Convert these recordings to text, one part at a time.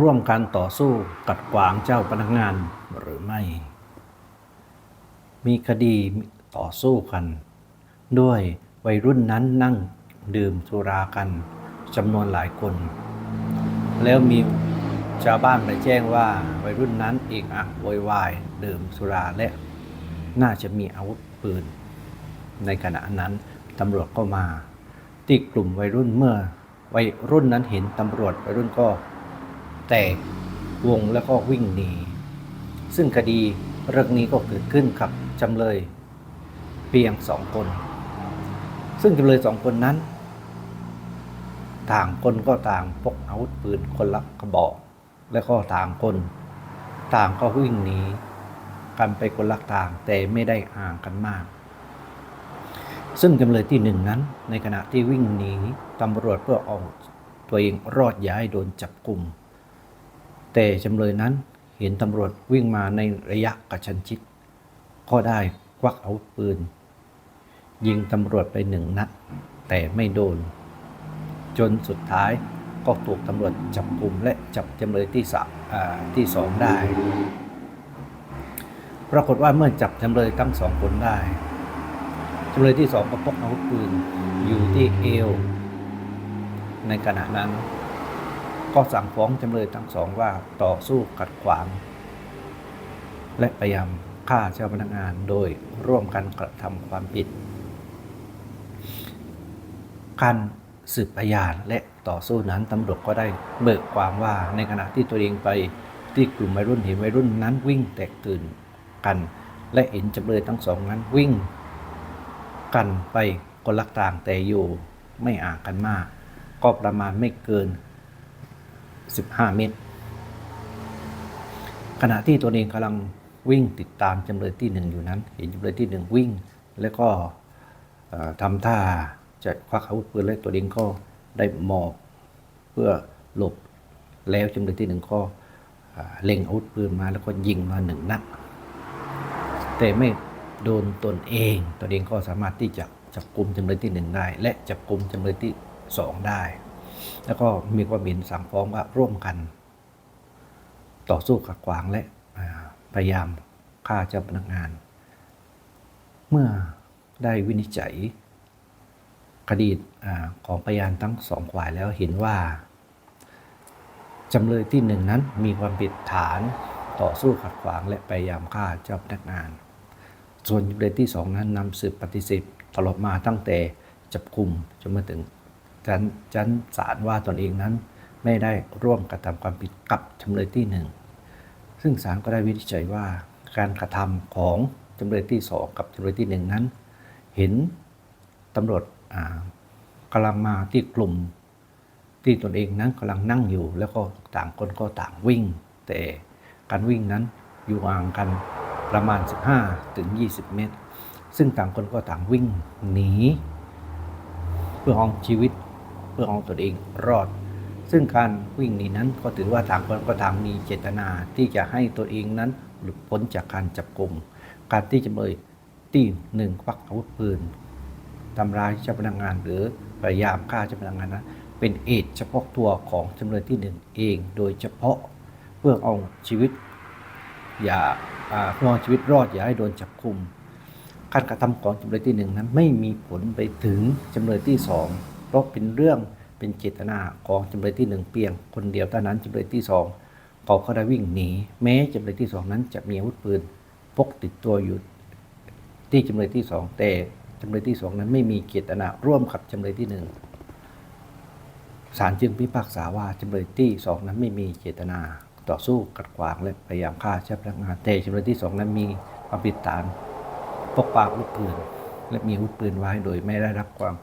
ร่วมกันต่อสู้กัดขวางเจ้าพนักงานหรือไม่ มีคดีต่อสู้กัน ด้วยวัยรุ่นนั้นนั่งดื่มสุรากันจำนวนหลายคน แล้วมีชาวบ้านไปแจ้งว่าวัยรุ่นนั้นเอกอักโวยวายดื่มสุราและ น่าจะมีอาวุธปืน ในขณะนั้นตำรวจก็มา ที่กลุ่มวัยรุ่นเมื่อวัยรุ่นนั้นเห็นตำรวจวัยรุ่นก็ แตกวงแล้วก็วิ่งหนี ซึ่งคดีเรื่องนี้ก็เกิดขึ้นกับจำเลยเพียงสองคน ซึ่งจำเลยสองคนนั้น ต่างคนก็ต่างพกอาวุธปืนคนละกระบอก และก็ต่างคน ต่างก็วิ่งหนีกันไปคนละทางแต่ไม่ได้ห่างกันมาก ซึ่งจำเลยที่หนึ่งนั้น ในขณะที่วิ่งหนีตำรวจเพื่อเอาตัวเองรอดย้ายโดนจับกลุ่ม แต่จำเลยนั้นเห็นตำรวจวิ่งมาในระยะกระชั้นชิดก็ได้ควักอาวุธปืน ยิงตำรวจไปหนึ่งนัดแต่ไม่โดน จนสุดท้ายก็ถูกตำรวจจับกลุ่มและจับจำเลยที่สามอ่าที่สองได้ ปรากฏว่าเมื่อจับจำเลยทั้งสองคนได้จำเลยที่สองก็พกอาวุธปืนอยู่ที่เอว ในขณะนั้น ก็สั่งฟ้องจำเลยทั้งสองว่าต่อสู้ขัดขวาง และพยายามฆ่าเจ้าพนักงานโดยร่วมกันกระทำความผิด การสืบพยานและต่อสู้นั้นตำรวจก็ได้เบิกความว่าในขณะที่ตัวเองไปที่กลุ่มวัยรุ่นเห็นวัยรุ่นนั้นวิ่งแตกตื่นกัน และเห็นจำเลยทั้งสองนั้นวิ่ง กันไปคนละต่างแต่อยู่ไม่อ่างกันมาก ก็ประมาณไม่เกิน 15 เมตร ขณะที่ตัวเองกำลังวิ่งติดตามจำเลยที่หนึ่งอยู่นั้น เห็นจำเลยที่หนึ่งวิ่ง แล้วก็ทำท่าจะควักอาวุธปืนและตัวเองก็ได้หมอบเพื่อหลบแล้วจำเลยที่หนึ่งก็เอ่อเล็งอาวุธปืนมาแล้วก็ยิงมาหนึ่งนัดแต่ไม่โดนตนเอง ตัวเองก็สามารถที่จะจับกลุ่มจำเลยที่หนึ่งได้ และจับกลุ่มจำเลยที่สองได้ แล้วก็มีความเห็นสั่งฟ้องว่าร่วมกัน ต่อสู้ขัดขวางและพยายามฆ่าเจ้าพนักงาน เมื่อได้วินิจฉัยคดีของพยานทั้งสองฝ่ายแล้วเห็นว่าจำเลยที่หนึ่งนั้นมีความผิดฐานต่อสู้ขัดขวางและพยายามฆ่าเจ้าพนักงาน ส่วนจำเลยที่สองนั้นนำสืบปฏิเสธตลอดมาตั้งแต่จับกลุ่มจนมาถึง ชั้นชั้นศาลว่าตนเองนั้น ไม่ได้ร่วมกระทำความผิดกับจำเลยที่หนึ่งซึ่งศาลก็ได้วินิจฉัยว่าการกระทำของจำเลยที่สองกับจำเลยที่หนึ่งนั้น เห็นตำรวจอ่ากำลังมาที่กลุ่มที่ตนเองนั้นกำลังนั่งอยู่ แล้วก็ต่างคนก็ต่างวิ่ง แต่การวิ่งนั้นอยู่ห่างกันประมาณ 15ถึง20 เมตร ซึ่งต่างคนก็ต่างวิ่งหนี เพื่อเอาชีวิต เพื่อเอาตนเองรอด ซึ่งการวิ่งหนีนั้นก็ถือว่าต่างคนก็ต่างมีเจตนาที่จะให้ตัวเองนั้นหลุดพ้นจากการจับกลุ่มการที่จะเลยที่หนึ่งควักอาวุธปืนทำร้ายเจ้าพนักงานหรือพยายามฆ่าเจ้าพนักงานนั้นเป็นเอจเฉพาะตัวของจำเลยที่หนึ่งเองโดยเฉพาะเพื่อเอาชีวิต อย่าเพื่อเอาชีวิตรอดอย่าให้โดนจับคุมการกระทำของจำเลยที่หนึ่งนั้นไม่มีผลไปถึงจำเลยที่สอง เพราะเป็นเรื่องเป็นเจตนาของจำเลยที่หนึ่งเพียง คนเดียวเท่านั้นจำเลยที่สองเขาก็ได้วิ่งหนี แม้จำเลยที่สองนั้นจะมีอาวุธปืนพกติดตัวอยู่ที่จำเลยที่สองแต่จำเลยที่สองนั้นไม่มีเจตนาร่วมกับจำเลยที่หนึ่งศาลจึงพิพากษาว่าจำเลยที่สองนั้นไม่มีเจตนาต่อสู้กัดขวางและพยายามฆ่าเจ้าพนักงานแต่จำเลยที่สองนั้นมีความผิดฐานพกพาอาวุธปืน และมีอาวุธปืนไว้โดยไม่ได้รับความ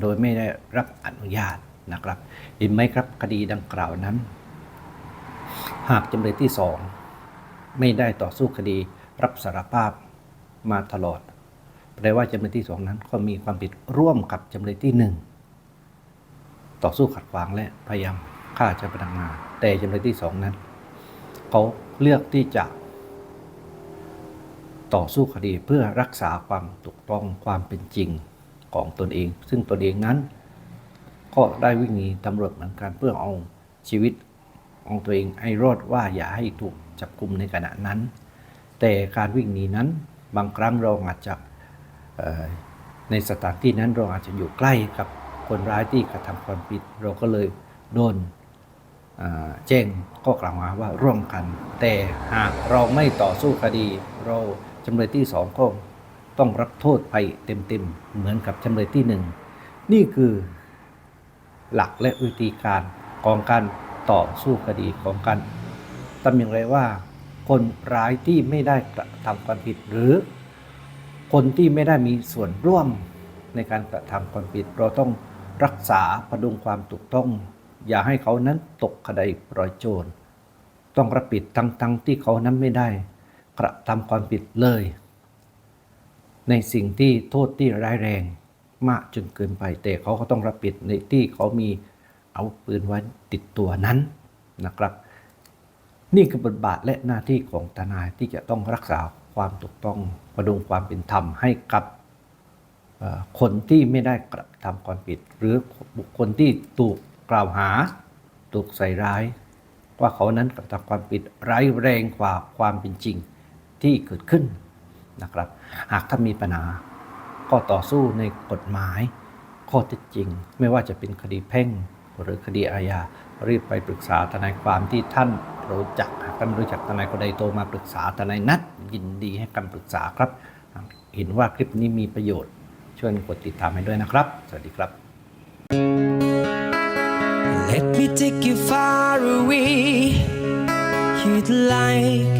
โดยไม่ได้รับอนุญาตนะครับ เห็นไหมครับคดีดังกล่าวนั้น หากจำเลยที่สองไม่ได้ต่อสู้คดีรับสารภาพมาตลอดแปลว่าจำเลยที่สองนั้นก็มีความผิดร่วมกับจำเลยที่หนึ่งต่อสู้ขัดขวางและพยายามฆ่าเจ้าพนักงานแต่จำเลยที่สองนั้นเขาเลือกที่จะ ต่อสู้คดีเพื่อรักษาความถูกต้องความเป็นจริง ของตนเอง ซึ่งตนเองนั้น ก็ได้วิ่งหนีตำรวจเหมือนกันเพื่อเอาชีวิตของตัวเองให้รอดว่าอย่าให้ถูกจับกลุ่มในขณะนั้น แต่การวิ่งหนีนั้นบางครั้งเราอาจจะในสถานที่นั้นเราอาจจะอยู่ใกล้กับคนร้ายที่กระทำความผิด เราก็เลยโดนแจ้งก็กล่าวหาว่าร่วมกัน แต่หากเราไม่ต่อสู้คดี เราจำเลยที่สองก็ ต้องรับโทษไปเต็มๆ เหมือนกับจำเลยที่หนึ่งนี่คือหลักและวิธีการของการต่อสู้คดีของการทำอย่างไรว่า คนร้ายที่ไม่ได้กระทำความผิดหรือ คนที่ไม่ได้มีส่วนร่วมในการกระทำความผิด เราต้องรักษาประดุงความถูกต้อง อย่าให้เขานั้นตกคดีปล่อยโจร ต้องรับผิดทั้งทั้งที่เขานั้นไม่ได้ กระทำความผิดเลย ในสิ่งที่โทษที่ร้ายแรงมากจนเกินไป แต่เขาก็ต้องรับผิดในที่เขามีเอาปืนไว้ติดตัวนั้นนะครับ นี่คือบทบาทและหน้าที่ของทนายที่จะต้องรักษาความถูกต้องประดุงความเป็นธรรมให้กับคนที่ไม่ได้กระทำความผิด หรือบุคคลที่ถูกกล่าวหาถูกใส่ร้าย ว่าเขานั้นกระทำความผิดร้ายแรงกว่าความเป็นจริงที่เกิดขึ้น นะครับ หากถ้ามีปัญหาก็ต่อสู้ในกฎหมายข้อเท็จจริง ไม่ว่าจะเป็นคดีแพ่งหรือคดีอาญารีบไปปรึกษาทนายความที่ท่านรู้จักหากท่านไม่รู้จักทนายคนใดโทรมาปรึกษาทนายนัดยินดีให้คำปรึกษาครับ เห็นว่าคลิปนี้มีประโยชน์ช่วยกดติดตามให้ด้วยนะครับ สวัสดีครับ Let me take you far away. You'd like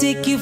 take you